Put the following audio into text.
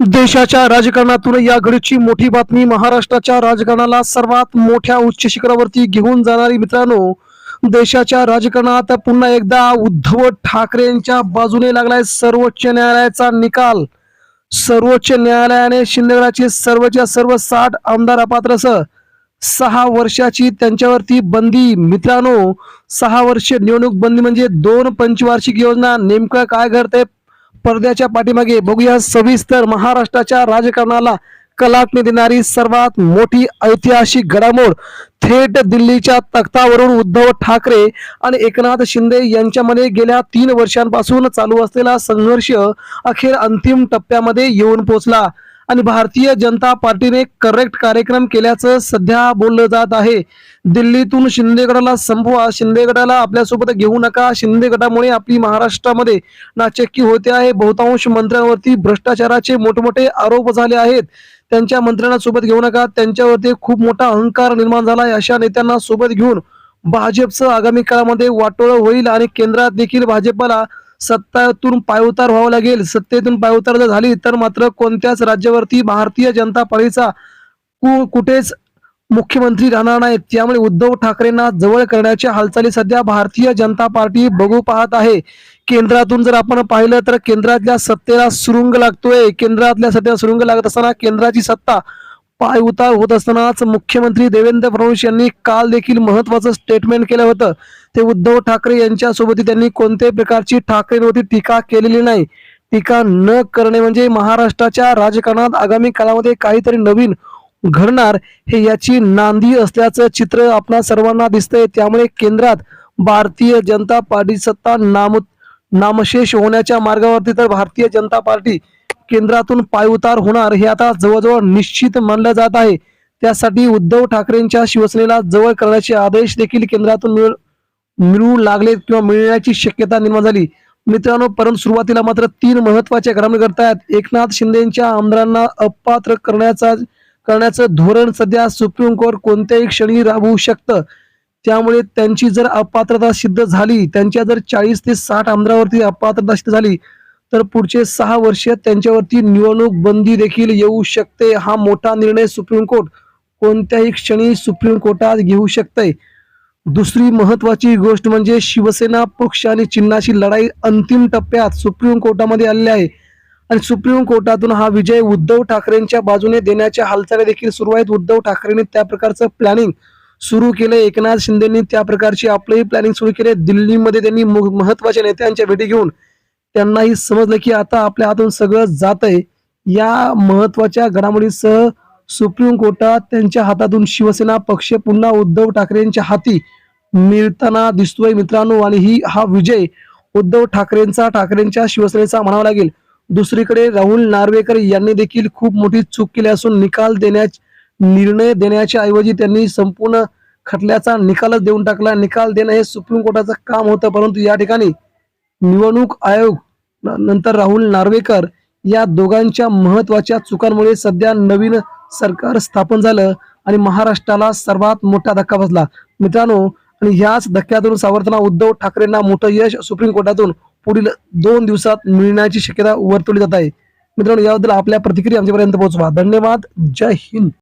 देशाच्या राजकारणातून या घडीची मोठी बातमी महाराष्ट्राच्या राजकारणाला सर्वात मोठ्या उच्च शिखरावरती घेऊन जाणारी मित्रांनो देशाच्या राजकारणात पुन्हा एकदा उद्धव ठाकरेंच्या बाजूने लागलाय सर्वोच्च न्यायालयाचा निकाल. सर्वोच्च न्यायालयाने शिंदेगडाचे सर्वच्या सर्व साठ आमदार अपात्रसह सहा वर्षाची त्यांच्यावरती बंदी. मित्रांनो सहा वर्ष निवडणूक बंदी म्हणजे दोन पंचवार्षिक योजना नेमकं काय घडतंय? पडद्याच्या पाठीमागे बघूया सविस्तर महाराष्ट्राच्या राजकारणाला कलाटणी देणारी सर्वात मोठी ऐतिहासिक घडामोड. थेट दिल्लीच्या तख्तावरून उद्धव ठाकरे आणि एकनाथ शिंदे यांच्यामध्ये गेल्या तीन वर्षांपासून चालू असलेला संघर्ष अखेर अंतिम टप्प्यामध्ये येऊन पोहोचला आणि भारतीय जनता पार्टीने करेक्ट कार्यक्रम केल्याचं सध्या बोललं जात आहे. दिल्लीतून शिंदेगडाला संपवा. शिंदेगडाला आपल्यासोबत घेऊ नका. शिंदेगडामुळे आपली महाराष्ट्रामध्ये नाचक्की होते आहे. बहुतांश मंत्र्यांवरती भ्रष्टाचाराचे मोठमोठे आरोप झाले आहेत. त्यांच्या मंत्र्यांना सोबत घेऊ नका. त्यांच्यावरती खूप मोठा अहंकार निर्माण झाला आहे अशा नेत्यांना सोबत घेऊन भाजपचं आगामी काळामध्ये वाटोळं होईल आणि केंद्रात देखील भाजपला सत्तातून पायउतार व्हावं लागेल. सत्तेतून पायउतार जर झाली तर मात्र कोणत्याच राज्यावरती भारतीय जनता पार्टीचा कु- कुठेच मुख्यमंत्री राहणार नाहीत. त्यामुळे उद्धव ठाकरेंना जवळ करण्याच्या हालचाली सध्या भारतीय जनता पार्टी बघू पाहत आहे. केंद्रातून जर आपण पाहिलं तर केंद्रातल्या सत्तेला सुरुंग लागतोय. केंद्रातल्या सत्तेला सुरुंग लागत असताना केंद्राची सत्ता पाय उतार होत असतानाच मुख्यमंत्री देवेंद्र फडणवीस यांनी काल देखील महत्वाचं स्टेटमेंट केलं होतं. ते उद्धव ठाकरे यांच्यासोबत त्यांनी कोणत्याही प्रकारची ठाकरेंवरती टीका केलेली नाही. टीका न करणे म्हणजे महाराष्ट्राच्या राजकारणात आगामी काळामध्ये काहीतरी नवीन घडणार हे याची नांदी असल्याचं चित्र आपणा सर्वांना दिसतंय. त्यामुळे केंद्रात भारतीय जनता पार्टी सत्ता नाम नामशेष होण्याच्या मार्गावरती तर भारतीय जनता पार्टी केंद्रातून पायउतार होणार हे आता जवळजवळ निश्चित मानलं जात आहे. त्यासाठी उद्धव ठाकरेंच्या शिवसेनेला जवळ करण्याचे आदेश देखील केंद्रातून मिळ मिळू लागले किंवा मिळण्याची शक्यता निर्माण झाली. मित्रांनो परंतु सुरुवातीला मात्र तीन महत्त्वाच्या घडामोडी घडतायत. एकनाथ शिंदेच्या आमदारांना अपात्र करण्याचा करण्याचं धोरण सध्या सुप्रीम कोर्ट कोणत्याही क्षणी राबवू शकतं. त्यामुळे त्यांची जर अपात्रता सिद्ध झाली त्यांच्या जर चाळीस ते साठ आमदारावरती अपात्रता सिद्ध झाली तर पुढचे सहा वर्ष त्यांच्यावरती निवडणूक बंदी देखील येऊ शकते. हा मोठा निर्णय सुप्रीम कोर्ट कोणत्याही क्षणी सुप्रीम कोर्टात घेऊ शकते दुसरी महत्वाची गोष्ट म्हणजे शिवसेना पक्ष आणि चिन्हाची लढाई अंतिम टप्प्यात सुप्रीम कोर्टामध्ये आलेली आहे. आणि सुप्रीम कोर्टातून हा विजय उद्धव ठाकरेंच्या बाजूने देण्याच्या हालचाली देखील सुरू आहेत. उद्धव ठाकरेंनी त्या प्रकारचं प्लॅनिंग सुरू केलं एकनाथ शिंदेनी त्या प्रकारची आपलंही प्लॅनिंग सुरू केले दिल्लीमध्ये त्यांनी महत्त्वाच्या नेत्यांच्या भेटी घेऊन त्यांनाही समजलं की आता आपल्या हातून सगळं जात आहे या महत्त्वाच्या घडामोडीसह सुप्रीम कोर्टात त्यांच्या हातातून शिवसेना पक्ष पुन्हा उद्धव ठाकरेंच्या हाती मिळताना दिसतोय मित्रांनो आणि ही हा विजय उद्धव ठाकरेंचा ठाकरेंच्या शिवसेनेचा म्हणावा लागेल. दुसरीकडे राहुल नार्वेकर यांनी देखील खूप मोठी चूक केली असून निकाल देण्या निर्णय देण्याच्या ऐवजी त्यांनी संपूर्ण खटल्याचा निकालच देऊन टाकला. निकाल देणं हे सुप्रीम कोर्टाचं काम होतं परंतु या ठिकाणी निवडणूक आयोग नंतर राहुल नार्वेकर या दोघांच्या महत्त्वाच्या चुकांमुळे सध्या नवीन सरकार स्थापन झालं आणि महाराष्ट्राला सर्वात मोठा धक्का बसला. मित्रांनो आणि ह्याच धक्क्यातून सावरताना उद्धव ठाकरेंना मोठं यश सुप्रीम कोर्टातून पुढील दोन दिवसात मिळण्याची शक्यता वर्तवली जात आहे. मित्रांनो याबद्दल आपल्या प्रतिक्रिया आमच्यापर्यंत पोहोचवा. धन्यवाद. जय हिंद.